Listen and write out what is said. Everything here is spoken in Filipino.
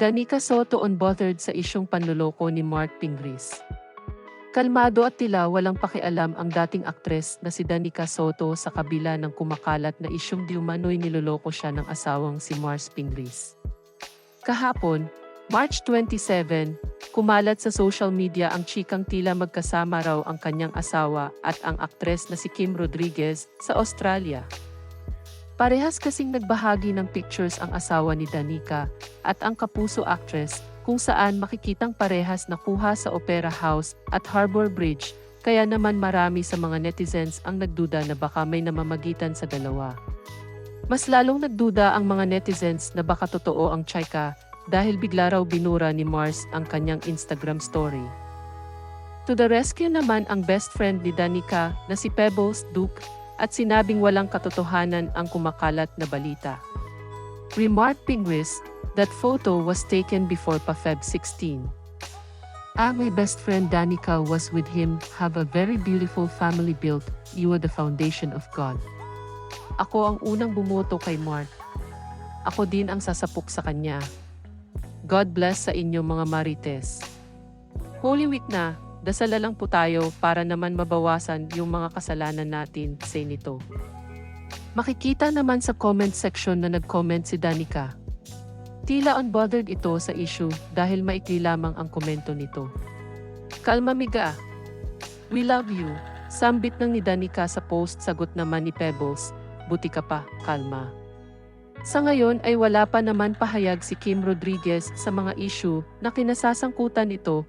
Danica Soto unbothered sa isyong panloloko ni Mark Pingris. Kalmado at tila walang pakialam ang dating aktres na si Danica Soto sa kabila ng kumakalat na isyong diumano'y niloloko siya ng asawang si Mars Pingris. Kahapon, March 27, kumalat sa social media ang chikang tila magkasama raw ang kanyang asawa at ang aktres na si Kim Rodriguez sa Australia. Parehas kasing nagbahagi ng pictures ang asawa ni Danica at ang kapuso actress kung saan makikitang parehas nakuha sa Opera House at Harbor Bridge, kaya naman marami sa mga netizens ang nagduda na baka may namamagitan sa dalawa. Mas lalong nagduda ang mga netizens na baka totoo ang chika dahil bigla raw binura ni Mars ang kanyang Instagram story. To the rescue naman ang best friend ni Danica na si Pebbles Duke at sinabing walang katotohanan ang kumakalat na balita. Remark Pingris, that photo was taken before pa Feb 16. Ah, my best friend Danica was with him, have a very beautiful family built, you are the foundation of God. Ako ang unang bumoto kay Mark. Ako din ang sasapok sa kanya. God bless sa inyo mga marites. Holy Week na, dasala lang po tayo para naman mabawasan yung mga kasalanan natin, say nito. Makikita naman sa comment section na nag-comment si Danica. Tila unbothered ito sa issue dahil maikli lamang ang komento nito. Kalma miga. We love you. Sambit ng ni Danica sa post sagot naman ni Pebbles. Buti ka pa, kalma. Sa ngayon ay wala pa naman pahayag si Kim Rodriguez sa mga issue na kinasasangkutan nito